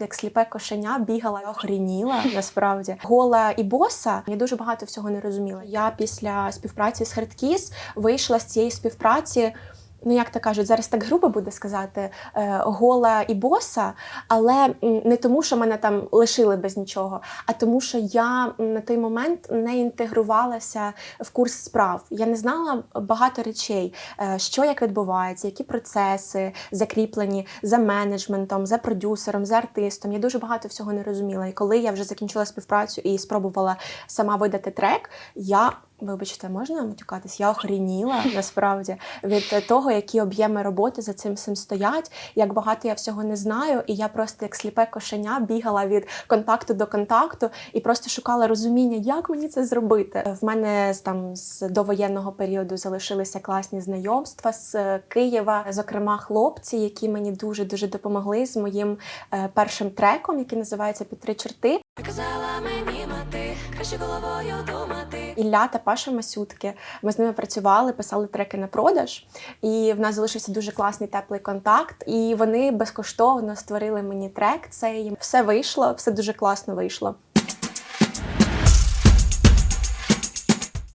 Як сліпе кошеня бігала, охреніла насправді. Гола і боса я дуже багато всього не розуміла. Я після співпраці з Хардкіс вийшла з цієї співпраці. Ну, як то кажуть, зараз так грубо буде сказати, е, гола і боса, але не тому, що мене там лишили без нічого, а тому, що я на той момент не інтегрувалася в курс справ. Я не знала багато речей, е, що як відбувається, які процеси закріплені за менеджментом, за продюсером, за артистом. Я дуже багато всього не розуміла. І коли я вже закінчила співпрацю і спробувала сама видати трек, я. Вибачте, можна матюкатись? Я охреніла насправді від того, які об'єми роботи за цим всім стоять, як багато я всього не знаю, і я просто як сліпе кошеня бігала від контакту до контакту і просто шукала розуміння, як мені це зробити. В мене з там з довоєнного періоду залишилися класні знайомства з е, Києва, зокрема хлопці, які мені дуже дуже допомогли з моїм е, першим треком, який називається Під три черти. Казала мені мати, краще головою думати. Ілля та Паша Масютки. Ми з ними працювали, писали треки на продаж, і в нас залишився дуже класний теплий контакт. І вони безкоштовно створили мені трек. Це їм все вийшло, все дуже класно вийшло.